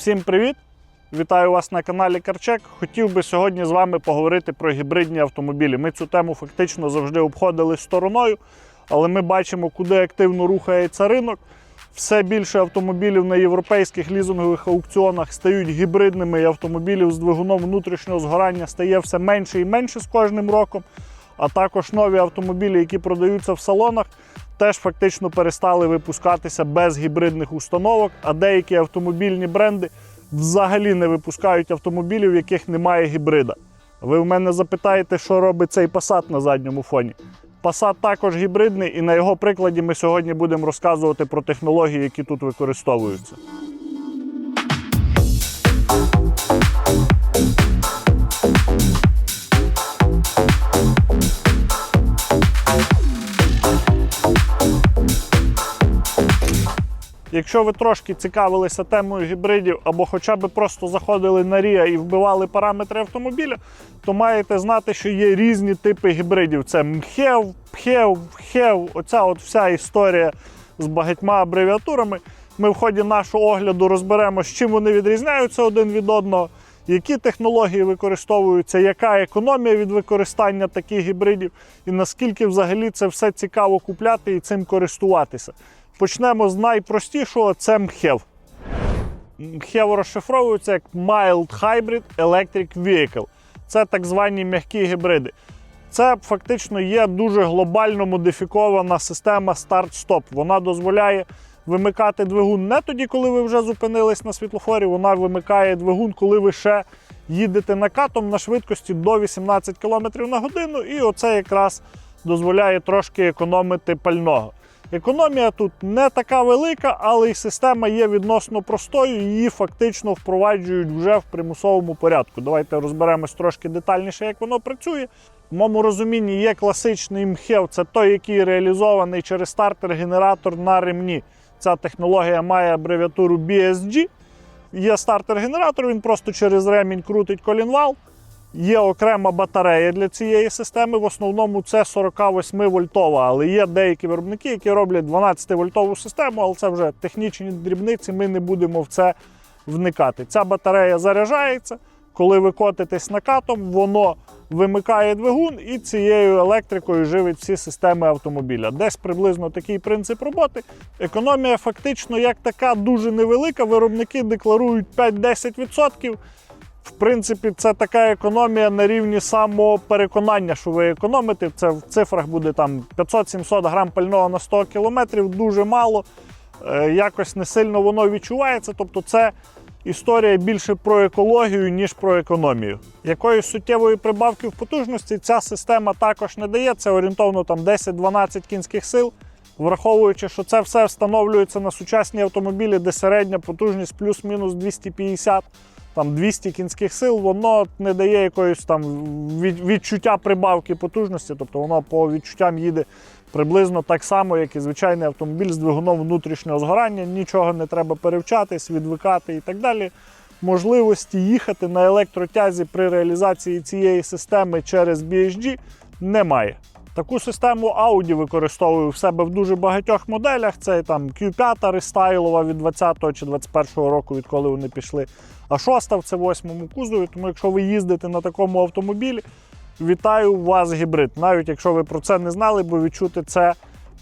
Всім привіт! Вітаю вас на каналі Карчек. Хотів би сьогодні з вами поговорити про гібридні автомобілі. Ми цю тему фактично завжди обходили стороною, але ми бачимо, куди активно рухається ринок. Все більше автомобілів на європейських лізингових аукціонах стають гібридними, і автомобілів з двигуном внутрішнього згорання стає все менше і менше з кожним роком. А також нові автомобілі, які продаються в салонах, теж фактично перестали випускатися без гібридних установок, а деякі автомобільні бренди взагалі не випускають автомобілів, в яких немає гібрида. Ви в мене запитаєте, що робить цей Passat на задньому фоні. Passat також гібридний, і на його прикладі ми сьогодні будемо розказувати про технології, які тут використовуються. Якщо ви трошки цікавилися темою гібридів або хоча б просто заходили на RIA і вбивали параметри автомобіля, то маєте знати, що є різні типи гібридів. Це МХЕВ, ПХЕВ, ХЕВ, оця от вся історія з багатьма абревіатурами. Ми в ході нашого огляду розберемо, з чим вони відрізняються один від одного, які технології використовуються, яка економія від використання таких гібридів, і наскільки взагалі це все цікаво купляти і цим користуватися. Почнемо з найпростішого це МХЕВ. МХЕВ розшифровується як Mild Hybrid Electric Vehicle. Це так звані м'які гібриди. Це фактично є дуже глобально модифікована система старт-стоп. Вона дозволяє вимикати двигун не тоді, коли ви вже зупинились на світлофорі. Вона вимикає двигун, коли ви ще їдете накатом на швидкості до 18 км на годину. І оце якраз дозволяє трошки економити пального. Економія тут не така велика, але й система є відносно простою. Її фактично впроваджують вже в примусовому порядку. Давайте розберемось трошки детальніше, як воно працює. В моєму розумінні є класичний МХЕВ, це той, який реалізований через стартер-генератор на ремні. Ця технологія має абревіатуру BSG. Є стартер-генератор, він просто через ремінь крутить колінвал. Є окрема батарея для цієї системи. В основному це 48 вольтова, але є деякі виробники, які роблять 12 вольтову систему, але це вже технічні дрібниці. Ми не будемо в це вникати. Ця батарея заряджається. Коли ви котитесь накатом, воно вимикає двигун і цією електрикою живить всі системи автомобіля. Десь приблизно такий принцип роботи. Економія фактично як така дуже невелика. Виробники декларують 5-10%. В принципі, це така економія на рівні самопереконання, що ви економите. Це в цифрах буде там 500-700 грам пального на 100 кілометрів, дуже мало. Е, Якось не сильно воно відчувається. Тобто, це історія більше про екологію, ніж про економію. Якоїсь суттєвої прибавки в потужності ця система також не дає. Це орієнтовно там 10-12 кінських сил. Враховуючи, що це все встановлюється на сучасні автомобілі, де середня потужність плюс-мінус 250 там 200 кінських сил, воно не дає якоїсь там відчуття прибавки потужності, тобто воно по відчуттям їде приблизно так само, як і звичайний автомобіль з двигуном внутрішнього згорання. Нічого не треба перевчатись, відвикати і так далі. Можливості їхати на електротязі при реалізації цієї системи через BSG немає. Таку систему Audi використовую в себе в дуже багатьох моделях. Це там Q5 рестайлова від 20-го чи 21 року, відколи вони пішли. А 6 в це 8 кузові. Тому якщо ви їздите на такому автомобілі, вітаю вас гібрид. Навіть якщо ви про це не знали, бо відчути це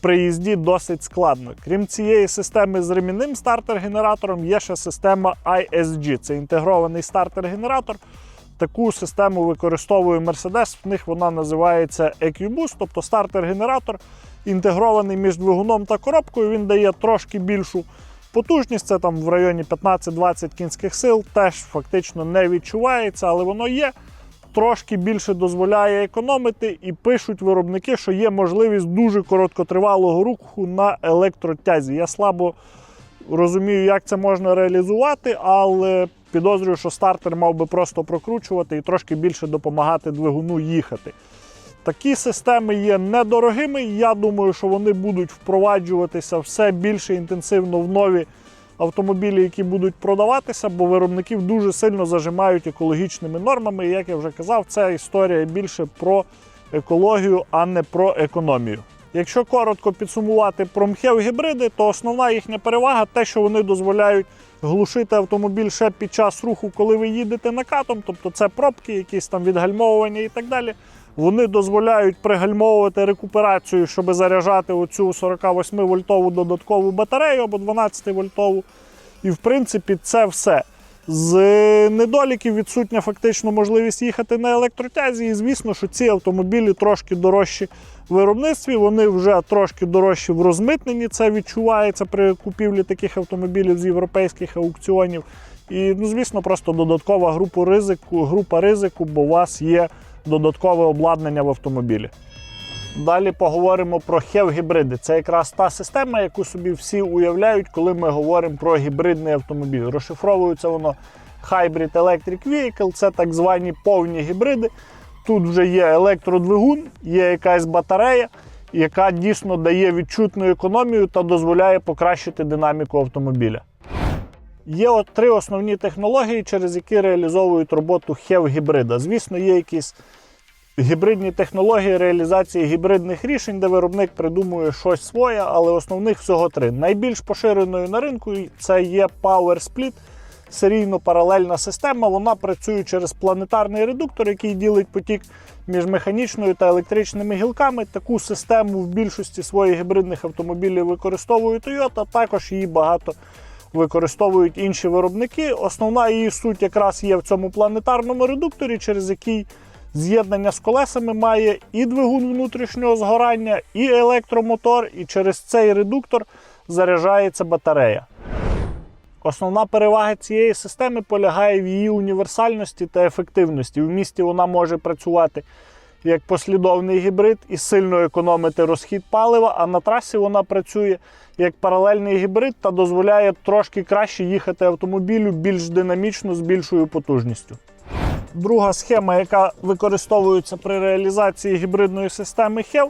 при їзді досить складно. Крім цієї системи з ремінним стартер-генератором, є ще система ISG. Це інтегрований стартер-генератор. Таку систему використовує Mercedes, в них вона називається EQ-Boost, тобто стартер-генератор інтегрований між двигуном та коробкою. Він дає трошки більшу потужність, це там в районі 15-20 кінських сил, теж фактично не відчувається, але воно є. Трошки більше дозволяє економити, і пишуть виробники, що є можливість дуже короткотривалого руху на електротязі. Я слабо розумію, як це можна реалізувати, але підозрюю, що стартер мав би просто прокручувати і трошки більше допомагати двигуну їхати. Такі системи є недорогими. Я думаю, що вони будуть впроваджуватися все більше інтенсивно в нові автомобілі, які будуть продаватися, бо виробників дуже сильно зажимають екологічними нормами. І як я вже казав, це історія більше про екологію, а не про економію. Якщо коротко підсумувати про мхев гібриди, то основна їхня перевага те, що вони дозволяють глушити автомобіль ще під час руху, коли ви їдете накатом, тобто це пробки, якісь там відгальмовування і так далі. Вони дозволяють пригальмовувати рекуперацію, щоб заряджати оцю 48 вольтову додаткову батарею або 12 вольтову. І в принципі це все. З недоліків відсутня фактично можливість їхати на електротязі. І звісно, що ці автомобілі трошки дорожчі в виробництві, вони вже трошки дорожчі в розмитненні. Це відчувається при купівлі таких автомобілів з європейських аукціонів. І, ну, звісно, просто додаткова група ризику, група ризику, бо у вас є додаткове обладнання в автомобілі. Далі поговоримо про HEV-гібриди. Це якраз та система, яку собі всі уявляють, коли ми говоримо про гібридний автомобіль. Розшифровується воно Hybrid Electric Vehicle, це так звані повні гібриди. Тут вже є електродвигун, є якась батарея, яка дійсно дає відчутну економію та дозволяє покращити динаміку автомобіля. Є от три основні технології, через які реалізовують роботу HEV-гібрида. Звісно, є якісь гібридні технології реалізації гібридних рішень, де виробник придумує щось своє, але основних всього три. Найбільш поширеною на ринку це є Power Split, серійно паралельна система. Вона працює через планетарний редуктор, який ділить потік між механічною та електричними гілками. Таку систему в більшості своїх гібридних автомобілів використовує Toyota, також її багато використовують інші виробники. Основна її суть якраз є в цьому планетарному редукторі, через який з'єднання з колесами має і двигун внутрішнього згорання, і електромотор, і через цей редуктор заряджається батарея. Основна перевага цієї системи полягає в її універсальності та ефективності. В місті вона може працювати як послідовний гібрид і сильно економити розхід палива, а на трасі вона працює як паралельний гібрид та дозволяє трошки краще їхати автомобілю більш динамічно з більшою потужністю. Друга схема, яка використовується при реалізації гібридної системи HEV,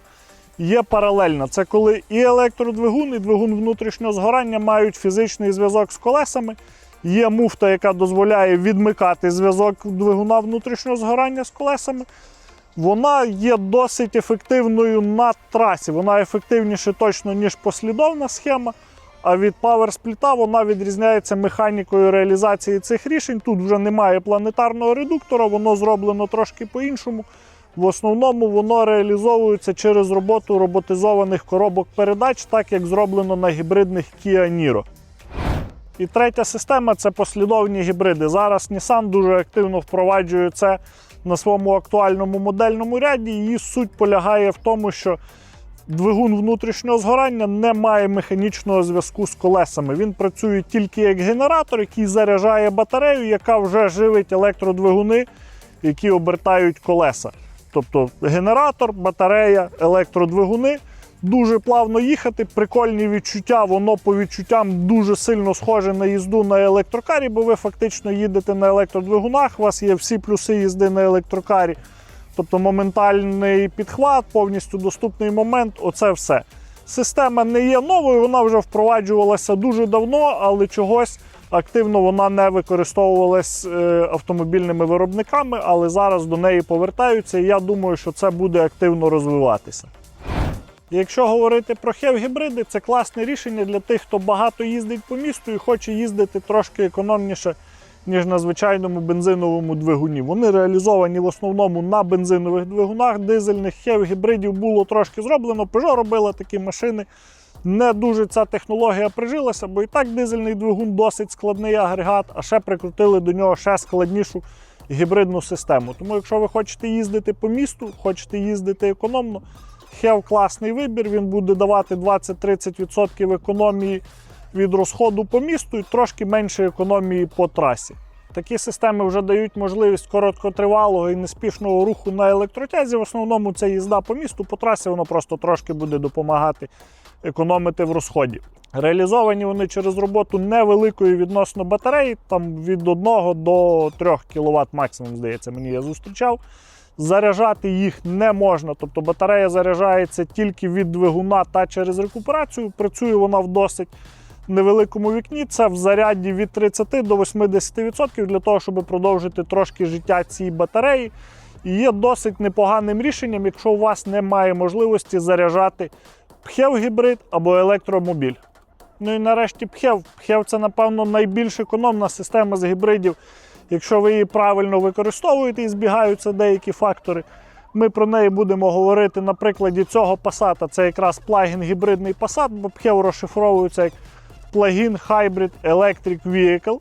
є паралельна. Це коли і електродвигун, і двигун внутрішнього згорання мають фізичний зв'язок з колесами. Є муфта, яка дозволяє відмикати зв'язок двигуна внутрішнього згорання з колесами. Вона є досить ефективною на трасі. Вона ефективніше точно, ніж послідовна схема. А від PowerSplit вона відрізняється механікою реалізації цих рішень. Тут вже немає планетарного редуктора, воно зроблено трошки по-іншому. В основному воно реалізовується через роботу роботизованих коробок передач, так як зроблено на гібридних Kia Niro. І третя система це послідовні гібриди. Зараз Nissan дуже активно впроваджує це на своєму актуальному модельному ряді. Її суть полягає в тому, що двигун внутрішнього згорання не має механічного зв'язку з колесами. Він працює тільки як генератор, який заряджає батарею, яка вже живить електродвигуни, які обертають колеса. Тобто генератор, батарея, електродвигуни. Дуже плавно їхати, прикольні відчуття, воно по відчуттям дуже сильно схоже на їзду на електрокарі, бо ви фактично їдете на електродвигунах, у вас є всі плюси їзди на електрокарі. Тобто моментальний підхват, повністю доступний момент оце все. Система не є новою, вона вже впроваджувалася дуже давно, але чогось активно вона не використовувалась е, автомобільними виробниками, але зараз до неї повертаються, і я думаю, що це буде активно розвиватися. Якщо говорити про хев-гібриди, це класне рішення для тих, хто багато їздить по місту і хоче їздити трошки економніше, ніж на звичайному бензиновому двигуні. Вони реалізовані в основному на бензинових двигунах, дизельних хев-гібридів було трошки зроблено. Peugeot робила такі машини. Не дуже ця технологія прижилася, бо і так дизельний двигун досить складний агрегат, а ще прикрутили до нього ще складнішу гібридну систему. Тому, якщо ви хочете їздити по місту, хочете їздити економно, Хев класний вибір, він буде давати 20-30% економії від розходу по місту і трошки менше економії по трасі. Такі системи вже дають можливість короткотривалого і неспішного руху на електротязі. В основному це їзда по місту, по трасі воно просто трошки буде допомагати економити в розході. Реалізовані вони через роботу невеликої відносно батареї, там від 1 до 3 кВт максимум, здається, мені я зустрічав. Заряджати їх не можна, тобто батарея заряджається тільки від двигуна та через рекуперацію. Працює вона в досить невеликому вікні. Це в заряді від 30 до 80% для того, щоб продовжити трошки життя цій батареї. і є досить непоганим рішенням, якщо у вас немає можливості заряджати пхев-гібрид або електромобіль. Ну і нарешті пхев. Пхев це, напевно, найбільш економна система з гібридів. Якщо ви її правильно використовуєте і збігаються деякі фактори. Ми про неї будемо говорити на прикладі цього Passat. Це якраз плагін гібридний Passat, бо пхев розшифровується як плагін Hybrid Electric Vehicle.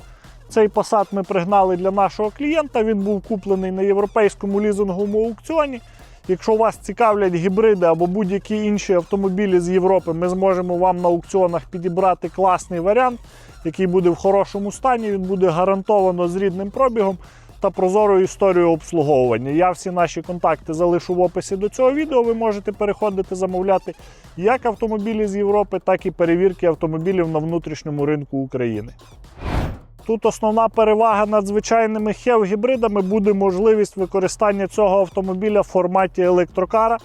Цей Passat ми пригнали для нашого клієнта. Він був куплений на європейському лізинговому аукціоні. Якщо вас цікавлять гібриди або будь-які інші автомобілі з Європи, ми зможемо вам на аукціонах підібрати класний варіант, який буде в хорошому стані. Він буде гарантовано з рідним пробігом та прозорою історією обслуговування. Я всі наші контакти залишу в описі до цього відео. Ви можете переходити замовляти як автомобілі з Європи, так і перевірки автомобілів на внутрішньому ринку України. Тут основна перевага над звичайними хев-гібридами буде можливість використання цього автомобіля в форматі електрокара,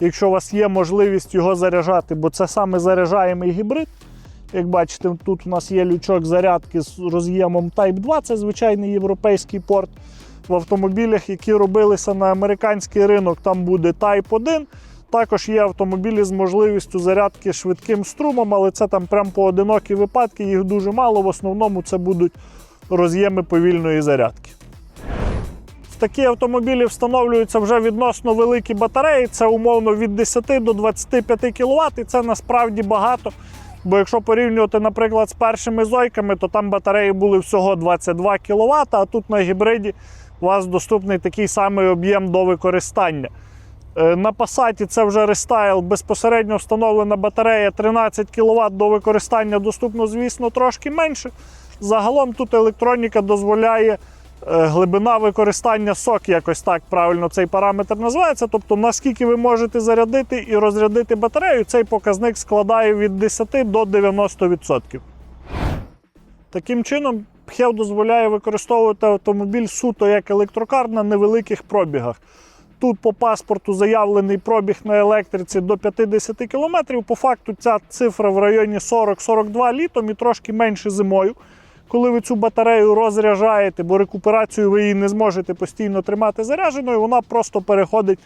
якщо у вас є можливість його заряджати, бо це саме заряджаємий гібрид. Як бачите, тут у нас є лючок зарядки з роз'ємом Type 2, це звичайний європейський порт. В автомобілях, які робилися на американський ринок, там буде Type 1. Також є автомобілі з можливістю зарядки швидким струмом, але це там прям поодинокі випадки, їх дуже мало. В основному це будуть роз'єми повільної зарядки. Такі автомобілі встановлюються вже відносно великі батареї, це умовно від 10 до 25 кВт, і це насправді багато. Бо якщо порівнювати, наприклад, з першими зойками, то там батареї були всього 22 кВт, а тут на гібриді у вас доступний такий самий об'єм до використання. Е, На Passat це вже рестайл, безпосередньо встановлена батарея 13 кВт до використання доступно, звісно, трошки менше. Загалом тут електроніка дозволяє е, глибина використання сок, якось так правильно цей параметр називається. Тобто, наскільки ви можете зарядити і розрядити батарею, цей показник складає від 10 до 90%. Таким чином, Пхев дозволяє використовувати автомобіль суто як електрокар на невеликих пробігах. Тут по паспорту заявлений пробіг на електриці до 50 км. По факту ця цифра в районі 40-42 літом і трошки менше зимою. Коли ви цю батарею розряджаєте, бо рекуперацію ви її не зможете постійно тримати зарядженою, вона просто переходить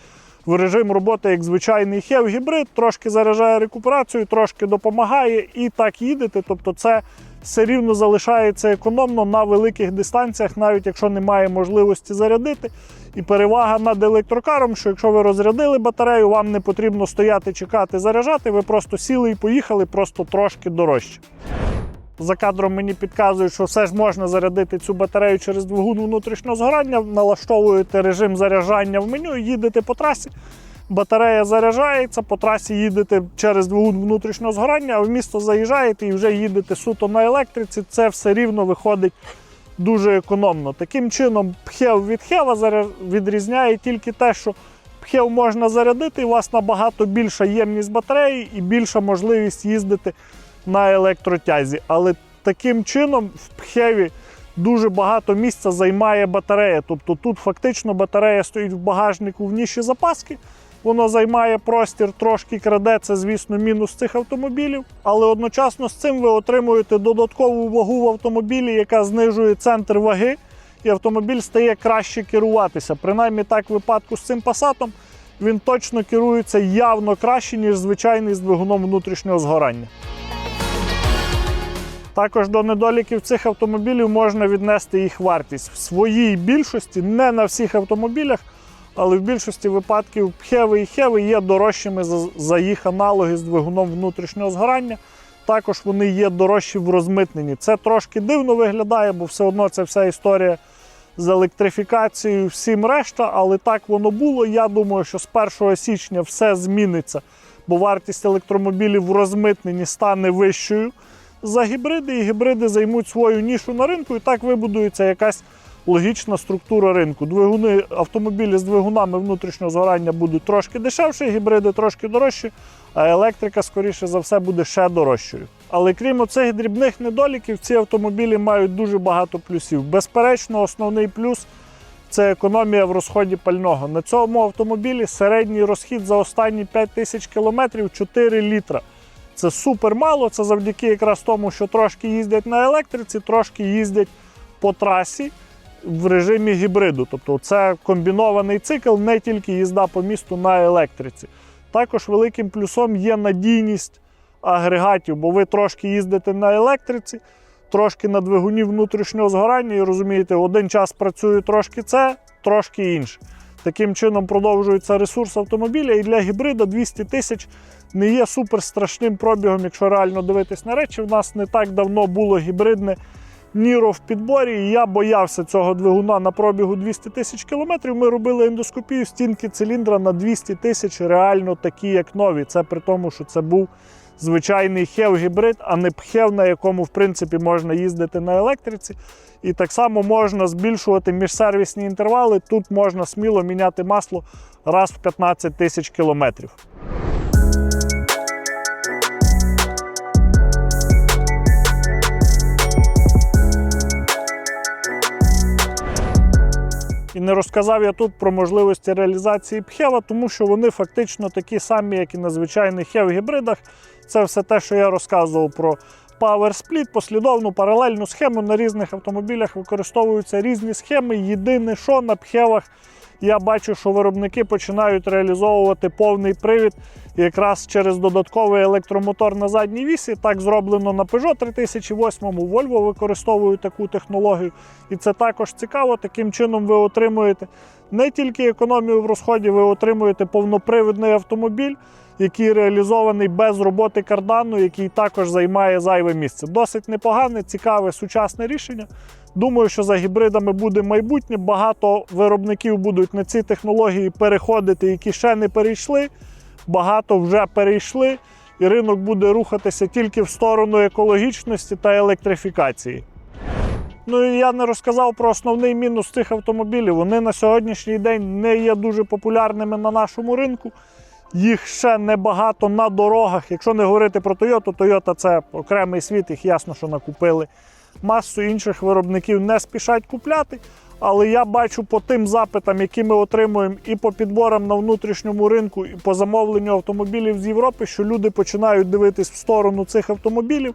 в режим роботи як звичайний хев-гібрид, трошки заряджає рекуперацію, трошки допомагає і так їдете. Тобто це все рівно залишається економно на великих дистанціях, навіть якщо немає можливості зарядити. І перевага над електрокаром, що якщо ви розрядили батарею, вам не потрібно стояти, чекати, заряджати, ви просто сіли і поїхали, просто трошки дорожче. За кадром мені підказують, що все ж можна зарядити цю батарею через двигун внутрішнього згорання, налаштовуєте режим заряджання в меню, їдете по трасі. Батарея заряджається, по трасі їдете через двигун внутрішнього згорання, а в місто заїжджаєте і вже їдете суто на електриці. Це все рівно виходить дуже економно. Таким чином, пхев від хева відрізняє тільки те, що пхев можна зарядити, і у вас набагато більша ємність батареї і більша можливість їздити на електротязі. Але таким чином в пхеві дуже багато місця займає батарея. Тобто тут фактично батарея стоїть в багажнику в ніші запаски. Воно займає простір, трошки краде, це, звісно, мінус цих автомобілів. Але одночасно з цим ви отримуєте додаткову вагу в автомобілі, яка знижує центр ваги, і автомобіль стає краще керуватися. Принаймні так в випадку з цим пасатом він точно керується явно краще, ніж звичайний з двигуном внутрішнього згорання. Також до недоліків цих автомобілів можна віднести їх вартість. В своїй більшості, не на всіх автомобілях, але в більшості випадків пхеви і хеви є дорожчими за, їх аналоги з двигуном внутрішнього згорання. Також вони є дорожчі в розмитненні. Це трошки дивно виглядає, бо все одно це вся історія з електрифікацією, всім решта, але так воно було. Я думаю, що з 1 січня все зміниться, бо вартість електромобілів в розмитненні стане вищою за гібриди, і гібриди займуть свою нішу на ринку, і так вибудується якась логічна структура ринку. Двигуни, автомобілі з двигунами внутрішнього згорання будуть трошки дешевші, гібриди трошки дорожчі, а електрика, скоріше за все, буде ще дорожчою. Але крім оцих дрібних недоліків, ці автомобілі мають дуже багато плюсів. Безперечно, основний плюс це економія в розході пального. На цьому автомобілі середній розхід за останні 5 тисяч кілометрів 4 літра. Це супер мало. Це завдяки якраз тому, що трошки їздять на електриці, трошки їздять по трасі. в режимі гібриду. Тобто це комбінований цикл, не тільки їзда по місту на електриці. Також великим плюсом є надійність агрегатів, бо ви трошки їздите на електриці, трошки на двигуні внутрішнього згорання, і розумієте, один час працює трошки це, трошки інше. Таким чином продовжується ресурс автомобіля, і для гібрида 200 тисяч не є супер страшним пробігом, якщо реально дивитись на речі. У нас не так давно було гібридне Ніро в підборі, і я боявся цього двигуна на пробігу 200 тисяч кілометрів. Ми робили ендоскопію стінки циліндра на 200 тисяч, реально такі, як нові. Це при тому, що це був звичайний хев-гібрид, а не пхев, на якому в принципі можна їздити на електриці. І так само можна збільшувати міжсервісні інтервали. Тут можна сміло міняти масло раз в 15 тисяч кілометрів. І не розказав я тут про можливості реалізації пхева, тому що вони фактично такі самі, як і на звичайних хев-гібридах. Це все те, що я розказував про Power Split, послідовну паралельну схему на різних автомобілях використовуються різні схеми. Єдине, що на пхевах я бачу, що виробники починають реалізовувати повний привід якраз через додатковий електромотор на задній вісі. Так зроблено на Peugeot 3008, Volvo використовує таку технологію. І це також цікаво. Таким чином ви отримуєте не тільки економію в розході, ви отримуєте повнопривідний автомобіль, який реалізований без роботи кардану, який також займає зайве місце. Досить непогане, цікаве, сучасне рішення. Думаю, що за гібридами буде майбутнє. Багато виробників будуть на ці технології переходити, які ще не перейшли. Багато вже перейшли, і ринок буде рухатися тільки в сторону екологічності та електрифікації. Ну і я не розказав про основний мінус цих автомобілів. Вони на сьогоднішній день не є дуже популярними на нашому ринку. Їх ще небагато на дорогах. Якщо не говорити про Toyota, Toyota це окремий світ, їх ясно, що накупили. Масу інших виробників не спішать купляти. Але я бачу по тим запитам, які ми отримуємо, і по підборам на внутрішньому ринку, і по замовленню автомобілів з Європи, що люди починають дивитись в сторону цих автомобілів,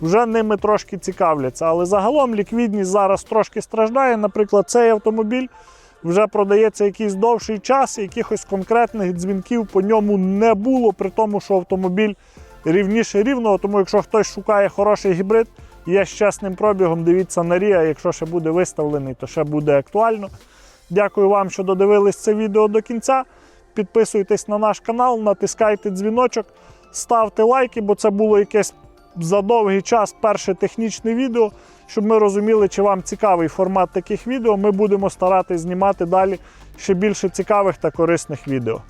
вже ними трошки цікавляться. Але загалом ліквідність зараз трошки страждає. Наприклад, цей автомобіль вже продається якийсь довший час, і якихось конкретних дзвінків по ньому не було, при тому, що автомобіль рівніше рівного. Тому, якщо хтось шукає хороший гібрид, є з чесним пробігом, дивіться на Рія. Якщо ще буде виставлений, то ще буде актуально. Дякую вам, що додивились це відео до кінця. Підписуйтесь на наш канал, натискайте дзвіночок, ставте лайки, бо це було якесь за довгий час перше технічне відео, щоб ми розуміли, чи вам цікавий формат таких відео. Ми будемо старатись знімати далі ще більше цікавих та корисних відео.